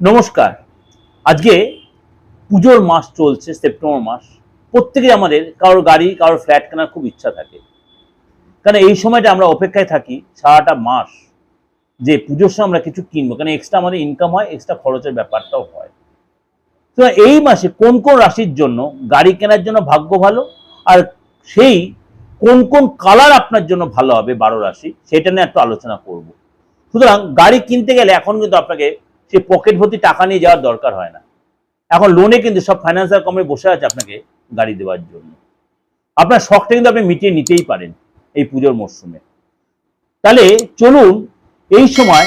নমস্কার। আজকে পুজোর মাস চলছে, সেপ্টেম্বর মাস। প্রত্যেকেই আমাদের, কারোর গাড়ি, কারোর ফ্ল্যাট কেনার খুব ইচ্ছা থাকে। কারণ এই সময়টা আমরা অপেক্ষায় থাকি সারাটা মাস যে পুজোর সময় আমরা কিছু কিনবো। কারণ এক্সট্রা আমাদের ইনকাম হয় এক্সট্রা খরচের ব্যাপারটাও হয়। তো এই মাসে কোন কোন রাশির জন্য গাড়ি কেনার জন্য ভাগ্য ভালো? আর সেই কোন কোন কালার আপনার জন্য ভালো হবে বারো রাশি? সেটা নিয়ে একটু আলোচনা করব। সুতরাং গাড়ি কিনতে গেলে এখন কিন্তু আপনাকে সে পকেট ভর্তি টাকা নিয়ে যাওয়ার দরকার হয় না। এখন লোনে কিন্তু সব ফাইন্যান্সিয়াল কোম্পানি বসে আছে আপনাকে গাড়ি দেওয়ার জন্য। আপনার শখটা কিন্তু আপনি মিটিয়ে নিতেই পারেন এই পুজোর মরশুমে। তাহলে চলুন এই সময়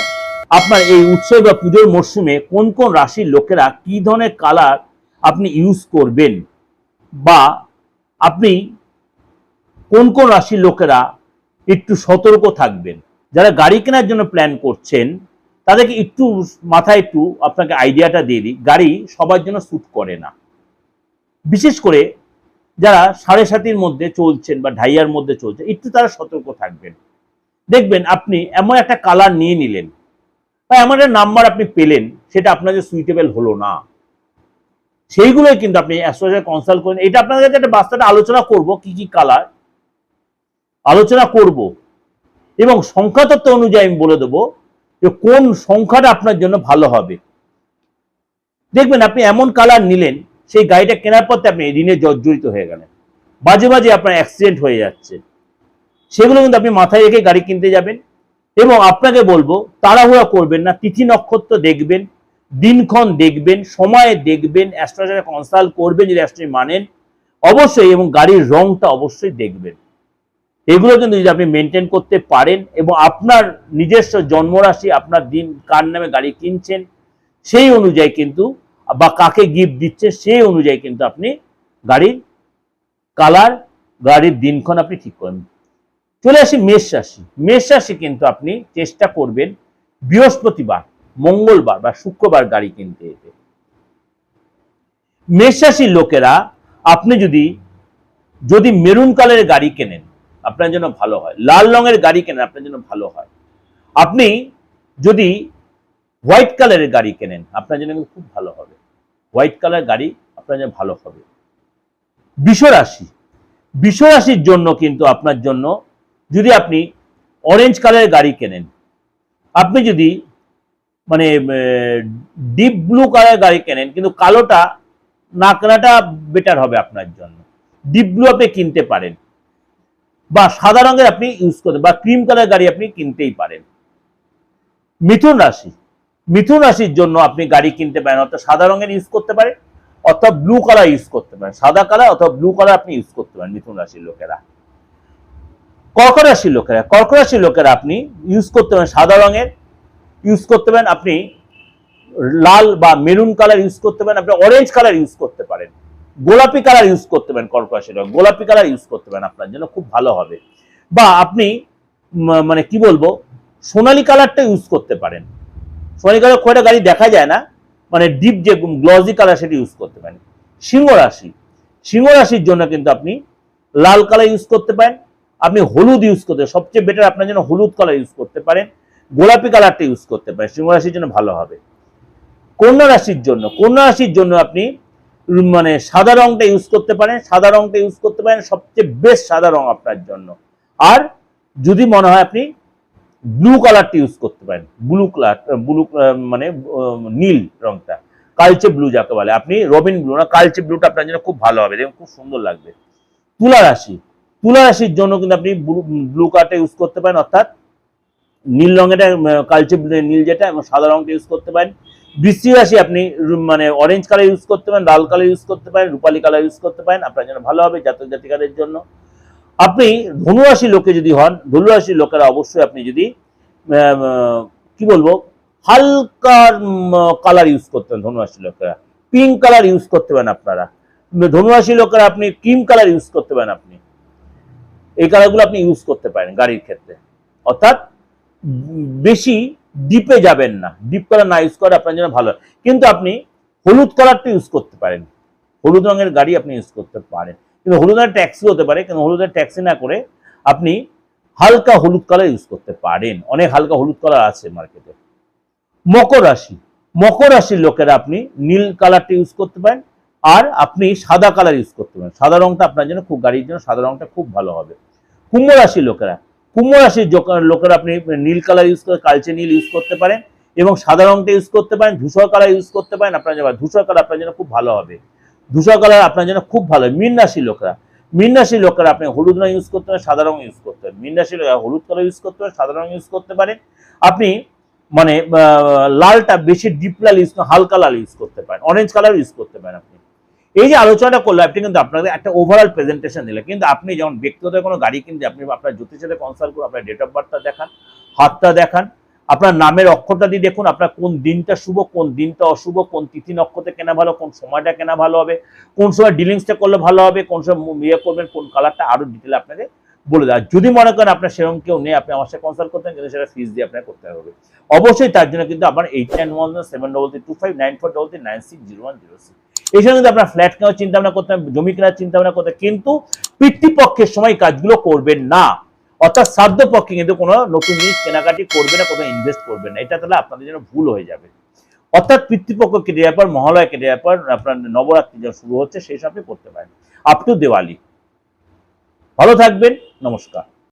আপনার এই উৎসব বা পুজোর মরশুমে কোন কোন রাশির লোকেরা কি ধরনের কালার আপনি ইউজ করবেন? বা আপনি কোন কোন রাশির লোকেরা একটু সতর্ক থাকবেন? যারা গাড়ি কেনার জন্য প্ল্যান করছেন তাদেরকে একটু মাথায় একটু আপনাকে আইডিয়াটা দিয়ে দিই। গাড়ি সবার জন্য স্যুট করে না। বিশেষ করে যারা সাড়ে সাতির মধ্যে চলছেন বা ঢাইয়ার মধ্যে চলছেন, একটু তারা সতর্ক থাকবেন। দেখবেন আপনি এমন একটা কালার নিয়ে নিলেন বা এমন একটা নাম্বার আপনি পেলেন, সেটা আপনাদের সুইটেবল হলো না। সেইগুলোই কিন্তু আপনি অ্যাস্ট্রোলজার কনসাল্ট করেন এটা আপনাদের কাছে একটা বাস্তবে আলোচনা করব, কি কি কালার আলোচনা করব এবং সংখ্যাতত্ত্ব অনুযায়ী আমি বলে দেবো। যে কোন সংখ্যাটা আপনার জন্য ভালো হবে। দেখবেন আপনি এমন কালার নিলেন, সেই গাড়িটা কেনার পর আপনি ঋণে জর্জরিত হয়ে গেলেন। বাজে বাজে আপনার অ্যাক্সিডেন্ট হয়ে যাচ্ছে। সেগুলো কিন্তু আপনি মাথায় রেখে গাড়ি কিনতে যাবেন এবং আপনাকে বলব, তাড়াহুড়া করবেন না, তিথি নক্ষত্র দেখবেন, দিনক্ষণ দেখবেন, সময়ে দেখবেন অ্যাস্ট্রোলজারে কনসাল্ট করবেন যদি অ্যাস্ট্রোলজি মানেন। অবশ্যই এবং গাড়ির রংটা অবশ্যই দেখবেন। এগুলো কিন্তু যদি আপনি মেনটেন করতে পারেন এবং আপনার নিজস্ব জন্মরাশি, আপনার দিন কার নামে গাড়ি কিনছেন, সেই অনুযায়ী কিন্তু, বা কাকে গিফট দিচ্ছে সেই অনুযায়ী কিন্তু আপনি গাড়ির কালার গাড়ির দিনক্ষণ আপনি ঠিক করবেন চলে আসি মেষ রাশি। মেষ রাশি কিন্তু আপনি চেষ্টা করবেন বৃহস্পতিবার, মঙ্গলবার বা শুক্রবার গাড়ি কিনতে যেতে মেষ রাশির লোকেরা, আপনি যদি যদি মেরুন কালারের গাড়ি কেনেন আপনার জন্য ভালো হয়। লাল রঙের গাড়ি কেনেন, আপনার জন্য ভালো হয়। আপনি যদি হোয়াইট কালারের গাড়ি কেনেন, আপনার জন্য খুব ভালো হবে। হোয়াইট কালার গাড়ি আপনার জন্য ভালো হবে। বিশ্বরাশি। বিশ্বরাশির জন্য কিন্তু আপনার জন্য যদি আপনি অরেঞ্জ কালারের গাড়ি কেনেন, আপনি যদি মানে ডিপ ব্লু কালারের গাড়ি কেনেন, কিন্তু কালোটা, না কেনাটা বেটার হবে আপনার জন্য। ডিপ ব্লু আপনি কিনতে পারেন। বা সাদা রঙের আপনি ইউজ করতে বা ক্রিম কালার গাড়ি আপনি কিনতেই পারেন। মিথুন রাশি। মিথুন রাশির জন্য আপনি গাড়ি কিনতে পারেন, অর্থাৎ সাদা রঙের ইউজ করতে পারেন অথবা ব্লু কালার ইউজ করতে পারেন। সাদা কালার অথবা ব্লু কালার আপনি ইউজ করতে পারেন মিথুন রাশির লোকেরা। কর্ক রাশির লোকেরা কর্ক রাশির লোকেরা আপনি ইউজ করতে পারেন সাদা রঙের ইউজ করতে পারেন, আপনি লাল বা মেরুন কালার ইউজ করতে পারেন, আপনি অরেঞ্জ কালার ইউজ করতে পারেন। গোলাপি কালার ইউজ করতে পারেন কর্ক রাশির গোলাপি কালার ইউজ করতে পারেন আপনার জন্য, খুব ভালো হবে। বা আপনি মানে কি বলব, সোনালী কালারটা ইউজ করতে পারেন। সোনালি কালার খুব একটা গাড়ি দেখা যায় না মানে ডিপ যে গ্লজি কালার সেটা ইউজ করতে পারেন। সিংহ রাশি। সিংহ রাশির জন্য কিন্তু আপনি লাল কালার ইউজ করতে পারেন। আপনি হলুদ ইউজ করতে, সবচেয়ে বেটার আপনার জন্য হলুদ কালার ইউজ করতে পারেন। গোলাপি কালারটা ইউজ করতে পারেন। সিংহ রাশির জন্য ভালো হবে। কন্যা রাশির জন্য, কন্যা রাশির জন্য আপনি মানে সাদা রংটা ইউজ করতে পারেন, সাদা রংটা ইউজ করতে পারেন, সবচেয়ে বেস্ট সাদা রং আপনার জন্য। আর যদি মনে হয় আপনি ব্লু কালারটা ইউজ করতে পারেন ব্লু কালার ব্লু মানে নীল রংটা। কালচে ব্লু যাকে বলে। আপনি রবিন ব্লু না কালচে ব্লুটা আপনার জন্য খুব ভালো হবে। দেখুন, খুব সুন্দর লাগবে। তুলা রাশি। তুলা রাশির জন্য কিন্তু আপনি ব্লু কালারটা ইউজ করতে পারেন, অর্থাৎ নীল রঙের কালচে নীল যেটা, এবং সাদা রংটা ইউজ করতে পারেন। বৃষ্টিক রাশি আপনি মানে অরেঞ্জ কালার ইউজ করতে পারেন, লাল কালার ইউজ করতে পারেন, রূপালী কালার ইউজ করতে পারেন, আপনার জন্য ভালো হবে জাতক জাতিকাদের জন্য। আপনি ধনুরাশি লোকে যদি হন, ধনুরাশি লোকেরা অবশ্যই আপনি যদি কি বলব, হালকা কালার ইউজ করতেন ধনুরাশি লোকেরা। পিঙ্ক কালার ইউজ করতে পারেন আপনারা। ধনুরাশি লোকেরা আপনি ক্রিম কালার ইউজ করতে পারেন আপনি। এই কালারগুলো আপনি ইউজ করতে পারেন গাড়ির ক্ষেত্রে। অর্থাৎ বেশি ডিপে যাবেন না। ডিপ কালার না ইউজ করে আপনার জন্য ভালো। কিন্তু আপনি হলুদ কালারটা ইউজ করতে পারেন। হলুদ রঙের গাড়ি আপনি ইউজ করতে পারেন। কিন্তু হলুদ রঙের ট্যাক্সি হতে পারে। কিন্তু হলুদের ট্যাক্সি না করে আপনি হালকা হলুদ কালার ইউজ করতে পারেন। অনেক হালকা হলুদ কালার আছে মার্কেটে মকর রাশি। মকর রাশির লোকেরা আপনি নীল কালারটা ইউজ করতে পারেন। আর আপনি সাদা কালার ইউজ করতে পারেন। সাদা রংটা আপনার জন্য খুব, গাড়ির জন্য সাদা রংটা খুব ভালো হবে। কুম্ভ রাশির লোকেরা। কুম্ভ রাশির লোকেরা আপনি নীল কালার ইউজ করে কালচে নীল ইউজ করতে পারেন এবং সাদা রংটা ইউজ করতে পারেন, ধূসর কালার ইউজ করতে পারেন, আপনার জন্য ধূসর কালার আপনার জন্য খুব ভালো হবে। ধূসর কালার আপনার জন্য খুব ভালো মীন রাশির লোকেরা, মীন রাশির লোকেরা আপনি হলুদ রং ইউজ করতে পারেন, সাদা রং ইউজ করতে পারেন। মীন রাশির লোকেরা হলুদ কালার ইউজ করতে পারেন, সাদা রং ইউজ করতে পারেন। আপনি মানে লালটা বেশি ডিপ লাল ইউজ হালকা লাল ইউজ করতে পারেন। অরেঞ্জ কালার ইউজ করতে পারেন আপনি। এই যে আলোচনাটা করল, আপনি কিন্তু আপনাকে একটা ওভারঅল প্রেজেন্টেশন দিলে কিন্তু আপনি যেমন ব্যক্তিগত কোনো গাড়ি কিনতে, আপনি আপনার জ্যোতিষের সাথে কনসাল্ট করুন আপনার ডেট অফ বার্থটা দেখান, হাতটা দেখান, আপনার নামের অক্ষরটা দিয়ে দেখুন, আপনার কোন দিনটা শুভ, কোন দিনটা অশুভ, কোন তিথি নক্ষত্রে কেনা ভালো, কোন সময়টা কেনা ভালো হবে, কোন সময় ডিলিংসটা করলে ভালো হবে, কোন সময় ইয়ে করবেন, কোন কালারটা আরও ডিটেল আপনাকে বলে দেওয়া। যদি মনে করেন আপনার সেরকম কেউ নেই, আপনি আমার সাথে কনসাল্ট করতেন কিন্তু সেটা ফিস দিয়ে আপনাকে করতে হবে। অবশ্যই তার জন্য কিন্তু আপনার eight nine one seven double three two five nine four double three nine six zero one zero six এই সময় কিন্তু আপনার ফ্ল্যাট কেনার চিন্তা ভাবনা করতে হবে জমি কেনার চিন্তা ভাবনা করতে কিন্তু পিতৃপক্ষের সময় কাজগুলো করবেন না। অর্থাৎ সাধ্য পক্ষে কিন্তু কোনো নতুন জিনিস কেনাকাটি করবে না কোথাও ইনভেস্ট করবে না। এটা তাহলে আপনাদের জন্য ভুল হয়ে যাবে। অর্থাৎ পিতৃপক্ষ কেটে যাওয়ার পর মহালয়া কেটে যাওয়ার পর, আপনার নবরাত্রি যা শুরু হচ্ছে, সেই সব করতে পারেন। আপ টু দেওয়ালি ভালো থাকবেন, নমস্কার।